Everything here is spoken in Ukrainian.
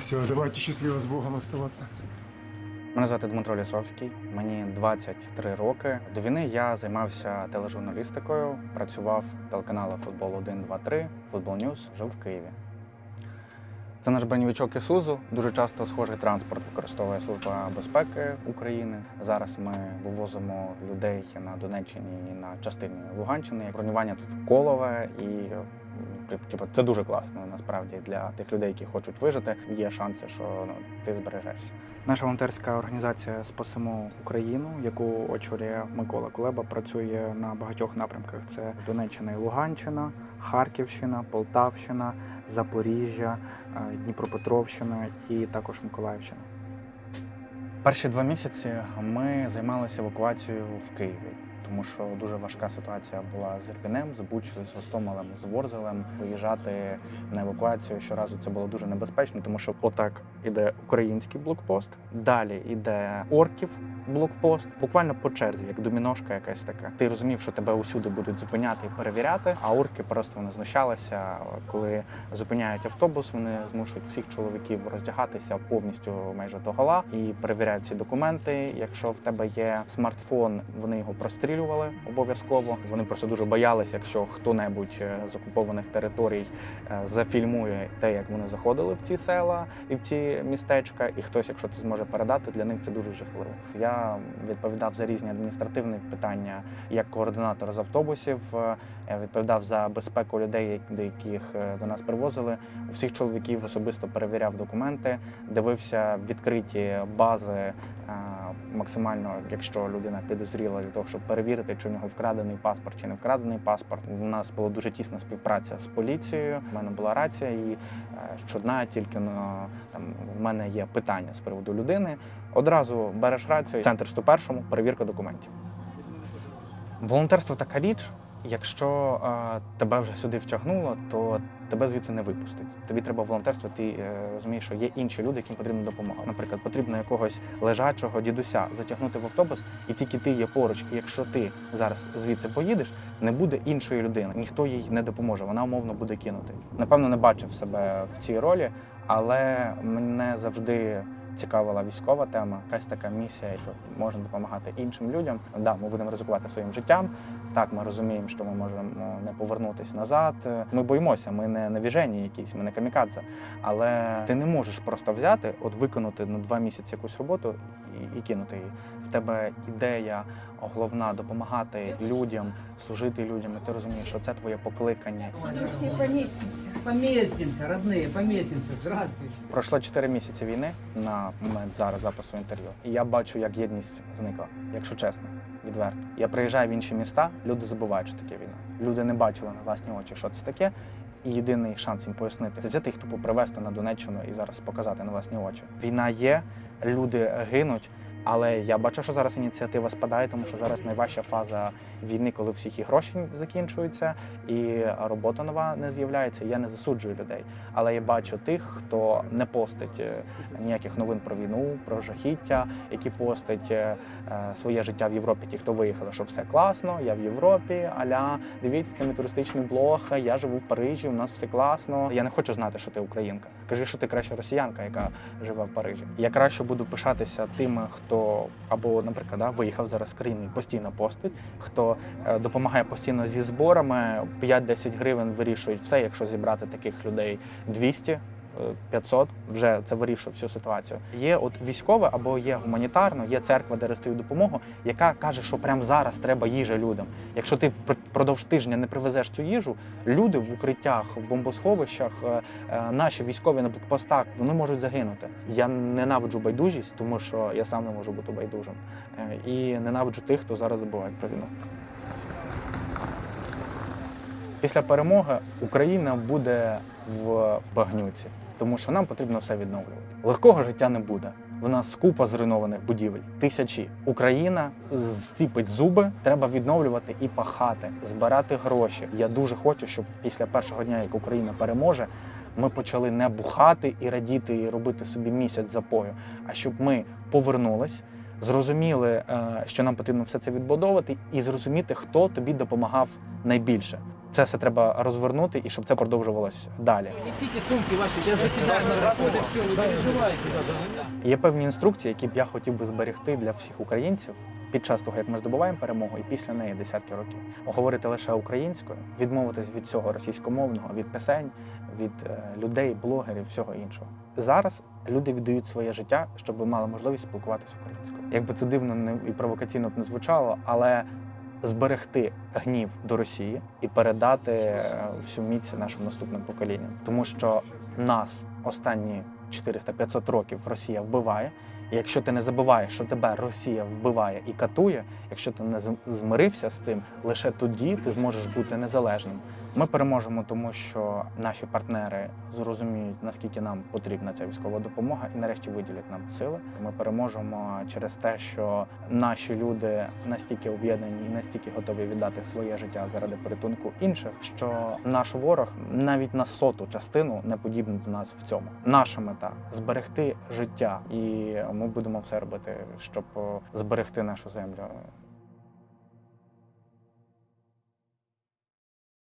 Все, давайте счастливо с Богом оставаться. Мене звати Дмитро Лісовський, мені 23 роки. До війни я займався тележурналістикою, працював телеканали Футбол 1, 2, 3, Футбол Ньюз, жив в Києві. Це наш броньовичок Ісузу. Дуже часто схожий транспорт використовує Служба безпеки України. Зараз ми вивозимо людей на Донеччині і на частині Луганщини. Бронювання тут колове і типу, це дуже класно насправді для тих людей, які хочуть вижити. Є шанси, що ну, ти збережешся. Наша волонтерська організація Спасимо Україну, яку очолює Микола Кулеба, працює на багатьох напрямках: це Донеччина і Луганщина, Харківщина, Полтавщина, Запоріжжя, е, Дніпропетровщина і також Миколаївщина. Перші два місяці ми займалися евакуацією в Києві, тому що дуже важка ситуація була з Ірпінем, з Бучою, з Гостомелем, з Ворзелем. Виїжджати на евакуацію щоразу це було дуже небезпечно, тому що отак іде український блокпост, далі іде орків блокпост, буквально по черзі, як доміношка якась така. Ти розумів, що тебе усюди будуть зупиняти і перевіряти, а орки просто вони знущалися. Коли зупиняють автобус, вони змушують всіх чоловіків роздягатися повністю майже до гола і перевіряють ці документи. Якщо в тебе є смартфон, вони його прострілювали обов'язково. Вони просто дуже боялися, якщо хто-небудь е, з окупованих територій е, зафільмує те, як вони заходили в ці села і в ці містечка, і хтось, якщо це зможе передати, для них це дуже жахливо. Я відповідав за різні адміністративні питання як координатор з автобусів. е, відповідав за безпеку людей, яких до нас привозили. У всіх чоловіків особисто перевіряв документи, дивився відкриті бази максимально, якщо людина підозріла для того, щоб перевірити, чи в нього вкрадений паспорт чи не вкрадений паспорт. У нас була дуже тісна співпраця з поліцією. У мене була рація, і щодна, щодня тільки ну, там в мене є питання з приводу людини. Одразу береш рацію, центр 101, перевірка документів. Волонтерство така річ. Якщо е, тебе вже сюди втягнуло, то тебе звідси не випустить. Тобі треба волонтерство, ти е, розумієш, що є інші люди, яким потрібна допомога. Наприклад, потрібно якогось лежачого дідуся затягнути в автобус, і тільки ти є поруч. І якщо ти зараз звідси поїдеш, не буде іншої людини, ніхто їй не допоможе. Вона умовно буде кинути. Напевно, не бачив себе в цій ролі, але мене завжди цікавила військова тема, якась така місія, що можна допомагати іншим людям. Да, ми будемо ризикувати своїм життям. Так, ми розуміємо, що ми можемо не повернутися назад. Ми боїмося, ми не навіжені якісь, ми не камікадзе. Але ти не можеш просто взяти, от виконати на два місяці якусь роботу і, і кинути її. В тебе ідея головна допомагати людям, служити людям. І ти розумієш, що це твоє покликання. Мы все поместимся. Поместимся, родные, поместимся. Здравствуйте. Пройшло 4 місяці війни на момент зараз запису інтерв'ю. І я бачу, як єдність зникла, якщо чесно, відверто. Я приїжджаю в інші міста, люди забувають, що таке війна. Люди не бачили на власні очі, що це таке. І єдиний шанс їм пояснити це взяти їх тупо привезти на Донеччину і зараз показати на власні очі. Війна є, люди гинуть. Але я бачу, що зараз ініціатива спадає, тому що зараз найважча фаза війни, коли всіх і гроші закінчуються, і робота нова не з'являється. Я не засуджую людей. Але я бачу тих, хто не постить е, ніяких новин про війну, про жахіття, які постить е, е, своє життя в Європі. Ті, хто виїхали, що все класно, я в Європі, аля дивіться, це мій туристичний блог, я живу в Парижі, у нас все класно. Я не хочу знати, що ти українка. Кажи, що ти краще росіянка, яка живе в Парижі. Я краще буду пишатися тими, хто або, наприклад, да, виїхав зараз з країни і постійно постить, хто е, допомагає постійно зі зборами. 5-10 гривень вирішують все. Якщо зібрати таких людей 200, е, 500, вже це вирішує всю ситуацію. Є от військове або є гуманітарно, є церква, де роздають допомогу, яка каже, що прямо зараз треба їжа людям. Якщо ти пр- продовж тижня не привезеш цю їжу, люди в укриттях, в бомбосховищах, е, е, наші військові на блокпостах, вони можуть загинути. Я ненавиджу байдужість, тому що я сам не можу бути байдужим. Е, І ненавиджу тих, хто зараз забуває про війну. Після перемоги Україна буде в багнюці, тому що нам потрібно все відновлювати. Легкого життя не буде. В нас купа зруйнованих будівель, тисячі. Україна зціпить зуби, треба відновлювати і пахати, збирати гроші. Я дуже хочу, щоб після першого дня, як Україна переможе, ми почали не бухати і радіти, і робити собі місяць запою, а щоб ми повернулись. Зрозуміли, е, що нам потрібно все це відбудовувати, і зрозуміти, хто тобі допомагав найбільше. Це все треба розвернути і щоб це продовжувалось далі. Несите сумки ваши, сейчас закидаю на все, не переживайте. Є певні інструкції, які б я хотів би зберегти для всіх українців під час того, як ми здобуваємо перемогу, і після неї десятки років. Говорити лише українською, відмовитись від цього російськомовного, від пісень, від е, людей, блогерів, всього іншого. Зараз люди віддають своє життя, щоб мали можливість спілкуватися українською. Якби це дивно не і провокаційно б не звучало, але зберегти гнів до Росії і передати е, всю міць нашим наступним поколінням, тому що нас останні 400-500 років Росія вбиває. І якщо ти не забуваєш, що тебе Росія вбиває і катує, якщо ти не змирився з цим, лише тоді ти зможеш бути незалежним. Ми переможемо, тому що наші партнери зрозуміють, наскільки нам потрібна ця військова допомога, і нарешті виділять нам сили. Ми переможемо через те, що наші люди настільки об'єднані і настільки готові віддати своє життя заради порятунку інших, що наш ворог навіть на соту частину не подібний до нас в цьому. Наша мета зберегти життя, і ми будемо все робити, щоб зберегти нашу землю